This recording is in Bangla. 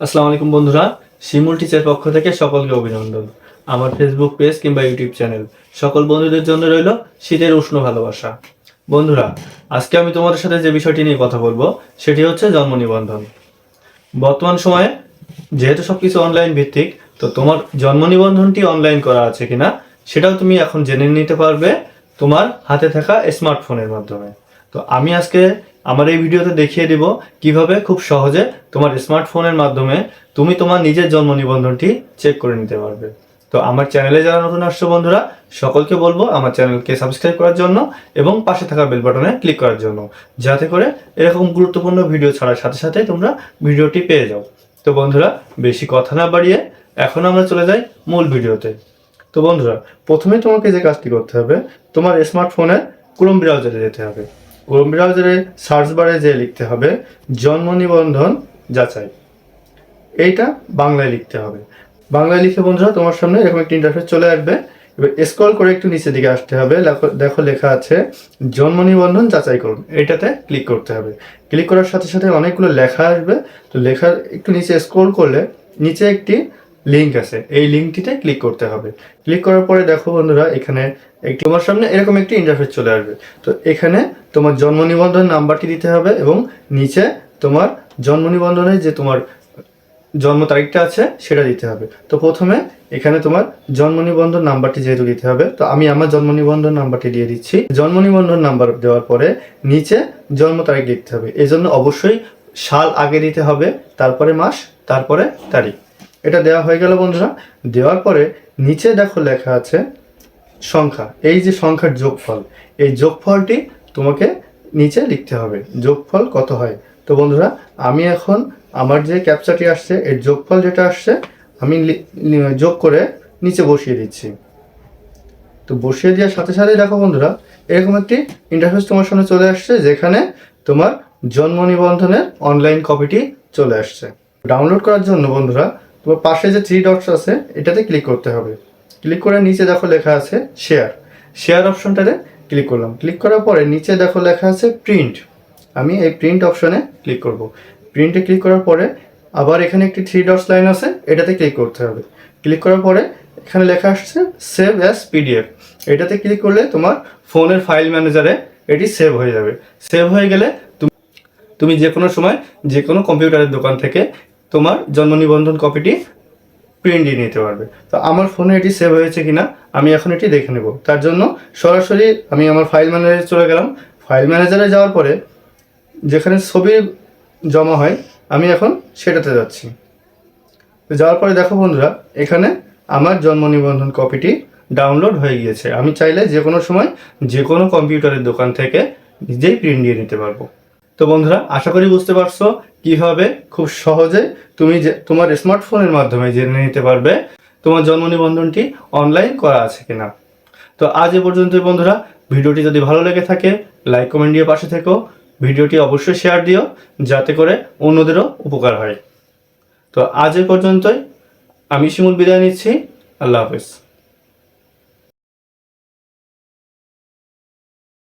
আসসালামু আলাইকুম বন্ধুরা, শিমুল টিচার পক্ষ থেকে সকলকে অভিনন্দন। আমার ফেসবুক পেজ কিংবা ইউটিউব চ্যানেল সকল বন্ধুদের জন্য রইল শীতের উষ্ণ ভালোবাসা। বন্ধুরা, আজকে আমি তোমাদের সাথে যে বিষয়টি নিয়ে কথা বলব, সেটি হচ্ছে জন্ম নিবন্ধন। বর্তমান সময়ে যেহেতু সবকিছু অনলাইন ভিত্তিক, তো তোমার জন্ম নিবন্ধনটি অনলাইন করা আছে কিনা, সেটাও তুমি এখন জেনে নিতে পারবে তোমার হাতে থাকা স্মার্টফোনের মাধ্যমে। তো আমি আজকে আমার এই ভিডিওতে দেখিয়ে দিব কীভাবে খুব সহজে তোমার স্মার্টফোনের মাধ্যমে তুমি তোমার নিজের জন্ম নিবন্ধনটি চেক করে নিতে পারবে। তো আমার চ্যানেলে যারা নতুন আসছো বন্ধুরা, সকলকে বলব আমার চ্যানেলকে সাবস্ক্রাইব করার জন্য এবং পাশে থাকা বেল বাটনে ক্লিক করার জন্য, যাতে করে এরকম গুরুত্বপূর্ণ ভিডিও ছাড়ার সাথে সাথে তোমরা ভিডিওটি পেয়ে যাও। তো বন্ধুরা, বেশি কথা না বাড়িয়ে এখন আমরা চলে যাই মূল ভিডিওতে। তো বন্ধুরা, প্রথমে তোমাকে যে কাজটি করতে হবে, তোমার স্মার্টফোনে ক্রোম ব্রাউজারে যেতে হবে। ক্রোম ব্রাউজারে সার্চ বারে যে লিখতে হবে, জন্ম নিবন্ধন যাচাই। এইটা বাংলায় লিখতে হবে। বাংলায় লিখে বন্ধুরা, তোমার সামনে এরকম একটি ইন্টারফেস চলে আসবে। এবার স্ক্রল করে একটু নিচের দিকে আসতে হবে। দেখো লেখা আছে, জন্ম নিবন্ধন যাচাই করুন। এটাতে ক্লিক করতে হবে। ক্লিক করার সাথে সাথে অনেকগুলো লেখা আসবে। তো লেখার একটু নিচে স্ক্রল করলে, নিচে একটি লিংক আছে। এই লিঙ্কটিতে ক্লিক করতে হবে। ক্লিক করার পরে দেখো বন্ধুরা, এখানে একটি তোমার সামনে এরকম একটি ইন্টারফেস চলে আসবে। তো এখানে তোমার জন্ম নিবন্ধন নাম্বারটি দিতে হবে এবং নিচে তোমার জন্ম নিবন্ধনের যে তোমার জন্ম তারিখটা আছে, সেটা দিতে হবে। তো প্রথমে এখানে তোমার জন্ম নিবন্ধন নাম্বারটি যেহেতু দিতে হবে, তো আমি আমার জন্ম নিবন্ধন নাম্বারটি দিয়ে দিচ্ছি। জন্ম নিবন্ধন নাম্বার দেওয়ার পরে নিচে জন্ম তারিখ লিখতে হবে। এই জন্য অবশ্যই সাল আগে দিতে হবে, তারপরে মাস, তারপরে তারিখ। এটা দেওয়া হয়ে গেল বন্ধুরা। দেওয়ার পরে নিচে দেখো লেখা আছে সংখ্যা। এই যে সংখ্যার যোগফল, এই যোগফলটি তোমাকে নিচে লিখতে হবে। যোগফল কত হয়? তো বন্ধুরা, আমি এখন আমার যে ক্যাপচাটি আসছে, এর যোগফল যেটা আসছে, আমি যোগ করে নিচে বসিয়ে দিচ্ছি। তো বসিয়ে দেওয়ার সাথে সাথে দেখো বন্ধুরা, এরকম একটি ইন্টারফেস তোমার সামনে চলে আসছে, যেখানে তোমার জন্ম নিবন্ধনের অনলাইন কপিটি চলে আসছে। ডাউনলোড করার জন্য বন্ধুরা তোমার পাশে যে থ্রি ডটস আছে, এটাতে ক্লিক করতে হবে। ক্লিক করে নিচে দেখো লেখা আছে শেয়ার শেয়ার অপশনটাতে ক্লিক করলাম। ক্লিক করার পরে নিচে দেখো লেখা আছে প্রিন্ট আমি এই প্রিন্ট অপশনে ক্লিক করব। প্রিন্টে ক্লিক করার পরে আবার এখানে একটি থ্রি ডটস লাইন আছে, এটাতে ক্লিক করতে হবে। ক্লিক করার পরে এখানে লেখা আসছে সেভ অ্যাজ পিডিএফ এটাতে ক্লিক করলে তোমার ফোনের ফাইল ম্যানেজারে এটি সেভ হয়ে যাবে। সেভ হয়ে গেলে তুমি তুমি যে কোনো সময় যে কোনো কম্পিউটারের দোকান থেকে তোমার জন্ম নিবন্ধন কপিটি প্রিন্ট নিতে পারবে। তো আমার ফোনে এটি সেভ হয়েছে কিনা, আমি এখন এটি দেখে নেব। তার জন্য সরাসরি আমি আমার ফাইল ম্যানেজারে চলে গেলাম। ফাইল ম্যানেজারে যাওয়ার পরে যেখানে ছবি জমা হয়, আমি এখন সেটাতে যাচ্ছি। যাওয়ার পরে দেখো বন্ধুরা, এখানে আমার জন্ম নিবন্ধন কপিটি ডাউনলোড হয়ে গিয়েছে। আমি চাইলে যে কোনো সময় যে কোনো কম্পিউটারের দোকান থেকে নিজেই প্রিন্ট দিয়ে নিতে পারব। তো বন্ধুরা, আশা করি বুঝতে পারছ কীভাবে খুব সহজে তুমি যে তোমার স্মার্টফোনের মাধ্যমে জেনে নিতে পারবে তোমার জন্ম নিবন্ধনটি অনলাইন করা আছে কিনা। তো আজ এ পর্যন্তই বন্ধুরা। ভিডিওটি যদি ভালো লেগে থাকে লাইক কমেন্ট দিয়ে পাশে থেকো। ভিডিওটি অবশ্যই শেয়ার দিও, যাতে করে অন্যদেরও উপকার হয়। তো আজ এ পর্যন্তই। আমি শিমুল বিদায় নিচ্ছি। আল্লাহ হাফেজ।